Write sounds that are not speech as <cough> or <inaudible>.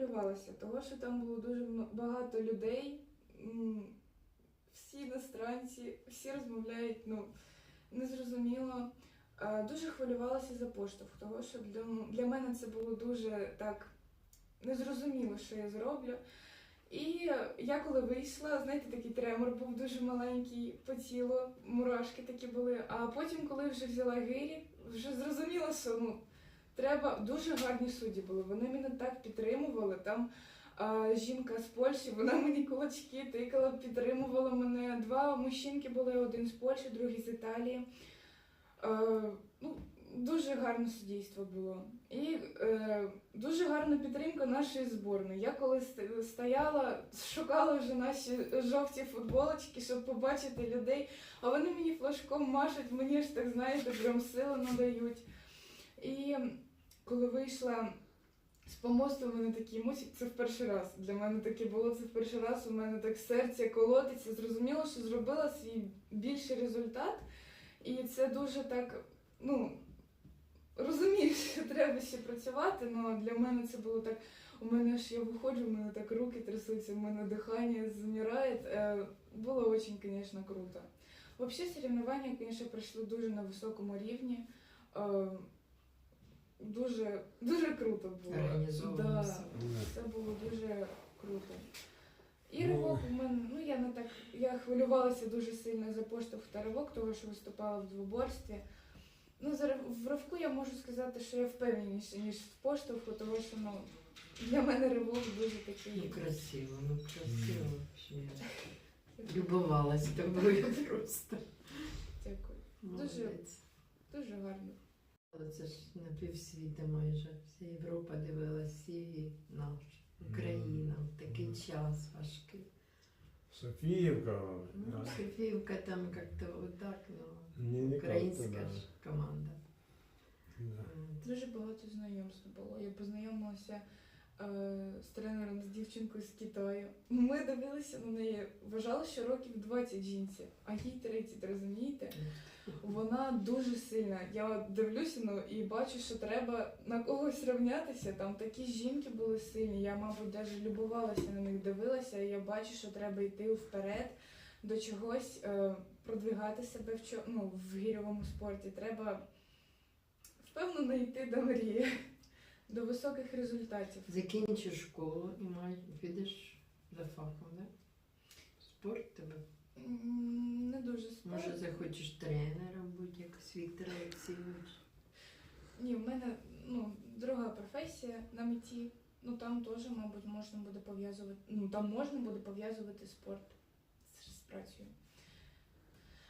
хвилювалася, тому що там було дуже багато людей, всі іностранці, всі розмовляють, ну, незрозуміло. Дуже хвилювалася за поштовх, тому що для, для мене це було дуже так незрозуміло, що я зроблю. І я коли вийшла, знаєте, такий тремор був дуже маленький по тілу, мурашки такі були. А потім, коли вже взяла гирі, вже зрозуміла, що ну, треба дуже гарні судді були. Вони мене так підтримували. Там а, жінка з Польщі, вона мені кулачки тикала, підтримувала мене. Два мужчинки були, один з Польщі, другий з Італії. Е, ну, дуже гарне суддівство було. І е, дуже гарна підтримка нашої зборної. Я коли стояла, шукала вже наші жовті футболочки, щоб побачити людей, а вони мені флажком машуть, мені ж так знаєте, прям сили надають. І коли вийшла з помосту, в мене такий мусик, це в перший раз. Для мене таке було це в перший раз. У мене так серце колотиться. Зрозуміло, що зробила свій більший результат. І це дуже так, ну, розумієш, <laughs> що треба ще працювати, але для мене це було так. У мене ж я виходжу, у мене так руки трясуться, у мене дихання замирає. Е, Було дуже, звісно, круто. Взагалі, соревновання, звісно, пройшли дуже на високому рівні. Дуже, дуже круто було. Да, це було дуже круто. І Ну. ривок у мене, ну я не так, я хвилювалася дуже сильно за поштовх та ривок, тому що виступала в двоборстві. Ну, за рив- в ривку я можу сказати, що я впевненіша, ніж в поштовху, тому що ну, для мене ривок дуже такий. Ну, красиво, ну красиво вообще. Любовалась тобою <laughs> просто. Дякую. Молодець. Дуже гарно. Але Це ж на півсвіта майже. Вся Європа дивилася і наш. Україна в такий час важкий. Софіївка. Ну, да. Софіївка там як-то отак, ну, Не, не українська ж команда. да. Дуже багато знайомств було. Я познайомилася е, з тренером, з дівчинкою з Китаю. Ми дивилися на неї, вважали, що років 20 жінці, а їй 30, розумієте? Вона дуже сильна. Я дивлюся ну, і бачу, що треба на когось рівнятися. Там такі жінки були сильні. Я, мабуть, навіть любувалася на них, дивилася, і я бачу, що треба йти вперед до чогось, е, продвигати себе в, ну, в гірьовому спорті. Треба впевнено йти до мрії, до високих результатів. Закінчиш школу і май- підеш за фахом, да? Спорт тебе. М, Не дуже спорт. Може, захочеш тренером бути, як Віктор Олексійович. Ні, в мене ну, друга професія на меті. Ну там теж, мабуть, можна буде пов'язувати. Ну там можна буде пов'язувати спорт.